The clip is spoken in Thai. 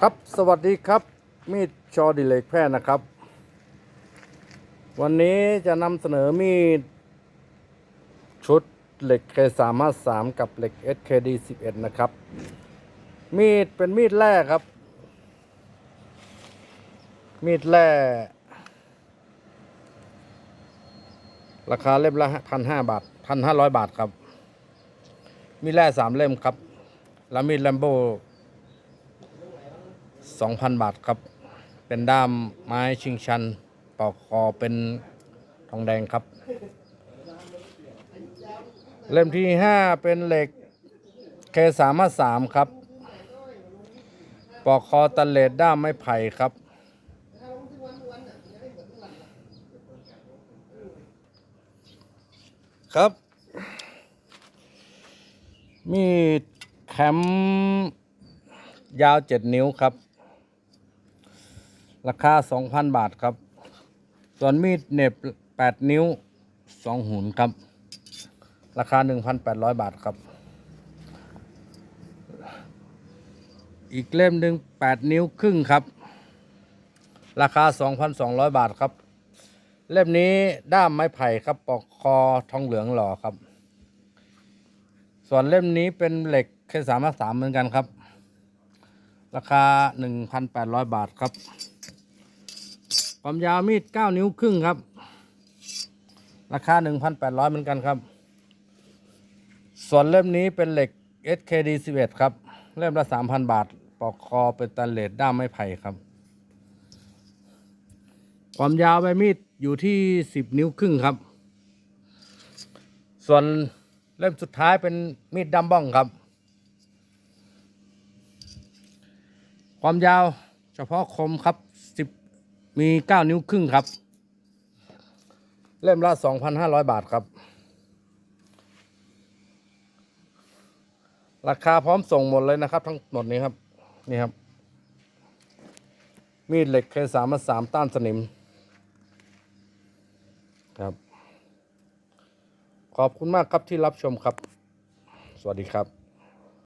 ครับสวัสดีครับ มีดชอดิเลกแพร่นะครับ วันนี้จะนำเสนอมีด ชุดเหล็ก K353 กับเหล็ก SKD11 นะครับ มีดเป็นมีดแร่ครับ มีดแร่ราคาเล่มละพันห้าบาทพันห้าร้อยบาทครับ มีดแร่สามเล่มครับ แล้วมีดแลมโบ 2,000 บาทครับ เป็นด้ามไม้ชิงชันปอกคอเป็นทองแดงครับ เล่มที่ 5 เป็นเหล็กเคสามสามครับ ปอกคอตันเลดด้ามไม้ไผ่ครับ ครับ มีแคมยาว7นิ้วครับ ราคา 2,000 บาทครับ ส่วนมีดเน็บ 8 นิ้ว 2 หุนครับ ราคา 1,800 บาทครับ อีกเล่มหนึ่ง8 นิ้วครึ่งครับ ราคา 2,200 บาทครับ เล่มนี้ด้ามไม้ไผ่ครับปอกคอทองเหลืองหล่อครับ ส่วนเล่มนี้เป็นเหล็กเคสามสามเหมือนกันครับ ราคา 1,800 บาทครับ ความยาวมีด9นิ้วครึ่งครับ ราคา1,800เหมือนกันครับ ส่วนเล่มนี้เป็นเหล็ก SKD 11ครับ เล่มละ3,000บาท ปอกคอเป็นตันเลดด้ามไม้ไผ่ครับ ความยาวใบมีดอยู่ที่10นิ้วครึ่งครับ ส่วนเล่มสุดท้ายเป็นมีดดัมบ้องครับ ความยาวเฉพาะคมครับสิบ มีเก้านิ้วครึ่งครับ เล่มละสองพันห้าร้อยบาทครับ ราคาพร้อมส่งหมดเลยนะครับ ทั้งหมดนี้ครับ นี่ครับ มีดเหล็กเคสามสามต้านสนิม ครับ ขอบคุณมากครับที่รับชมครับ สวัสดีครับ